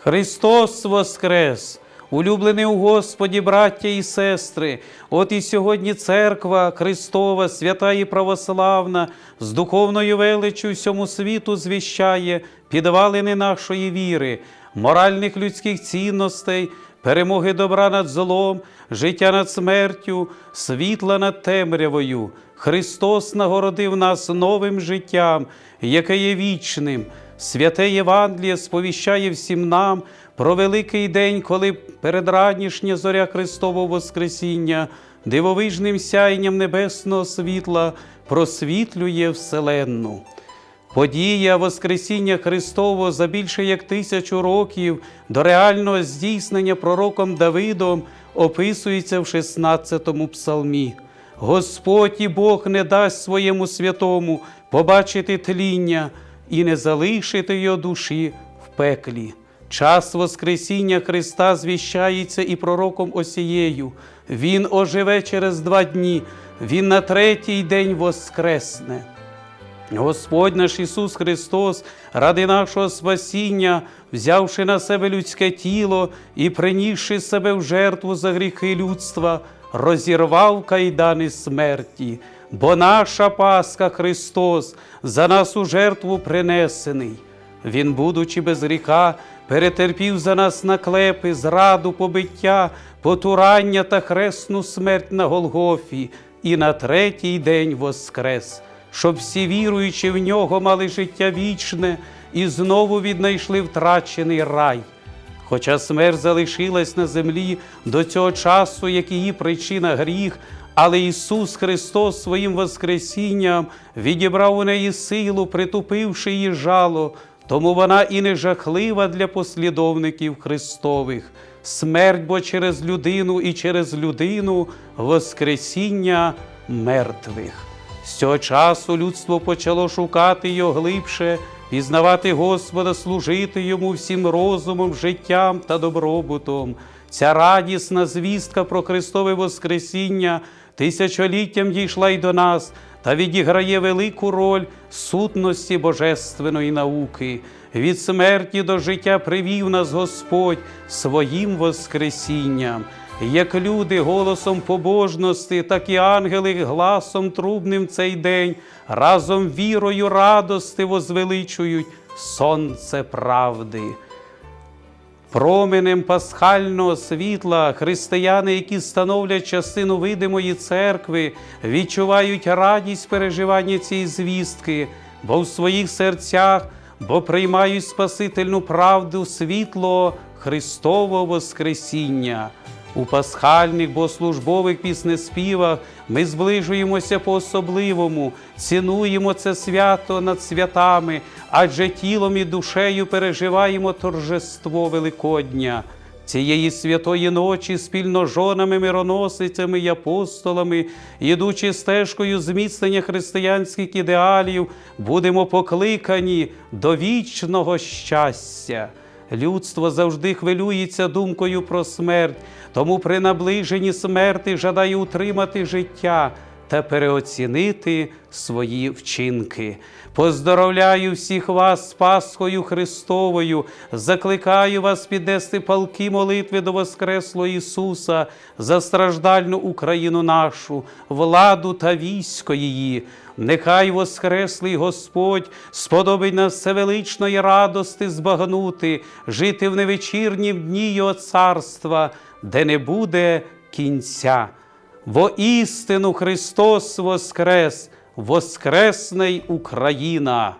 Христос Воскрес! Улюблений у Господі, браття і сестри, от і сьогодні церква Христова, свята і православна, з духовною величчю всьому світу звіщає підвалини нашої віри, моральних людських цінностей, перемоги добра над злом, життя над смертю, світла над темрявою. Христос нагородив нас новим життям, яке є вічним. Святе Євангеліє сповіщає всім нам про великий день, коли передранішня зоря Христового Воскресіння дивовижним сяйням небесного світла просвітлює вселенну. Подія Воскресіння Христового за більше як тисячу років до реального здійснення пророком Давидом описується в 16-му псалмі. Господь і Бог не дасть своєму святому побачити тління і не залишити його душі в пеклі. Час Воскресіння Христа звіщається і пророком Осією. Він оживе через два дні, Він на третій день воскресне. Господь наш Ісус Христос, ради нашого спасіння, взявши на себе людське тіло і принісши себе в жертву за гріхи людства, розірвав кайдани смерті, бо наша Пасха Христос за нас у жертву принесений. Він, будучи без гріха, перетерпів за нас наклепи, зраду, побиття, потурання та хресну смерть на Голгофі, і на третій день воскрес, щоб всі віруючи в нього мали життя вічне і знову віднайшли втрачений рай. Хоча смерть залишилась на землі до цього часу, як її причина гріх, але Ісус Христос своїм Воскресінням відібрав у неї силу, притупивши її жало, тому вона і не жахлива для послідовників Христових. Смерть бо через людину і через людину Воскресіння мертвих. З цього часу людство почало шукати його глибше, пізнавати Господа, служити йому всім розумом, життям та добробутом. Ця радісна звістка про Христове Воскресіння тисячоліттям дійшла й до нас та відіграє велику роль сутності божественної науки. Від смерті до життя привів нас Господь своїм Воскресінням. Як люди голосом побожності, так і ангели гласом трубним цей день, разом вірою радости возвеличують сонце правди. Променем пасхального світла християни, які становлять частину видимої церкви, відчувають радість переживання цієї звістки, бо в своїх серцях, бо приймають Спасительну правду світло Христового Воскресіння. У пасхальних богослужбових піснеспівах ми зближуємося по-особливому, цінуємо це свято над святами, адже тілом і душею переживаємо торжество Великодня. Цієї святої ночі спільно жонами, мироносицями і апостолами, ідучи стежкою зміцнення християнських ідеалів, будемо покликані до вічного щастя. Людство завжди хвилюється думкою про смерть, тому при наближенні смерти жадає утримати життя та переоцінити свої вчинки. Поздоровляю всіх вас з Пасхою Христовою, закликаю вас піднести палки молитви до Воскреслого Ісуса за страждальну Україну нашу, владу та військо її. Нехай Воскреслий Господь сподобить нас всевеличної радости збагнути, жити в невечірнім дні Його царства, де не буде кінця. Во істину Христос Воскрес, Воскресний Україна!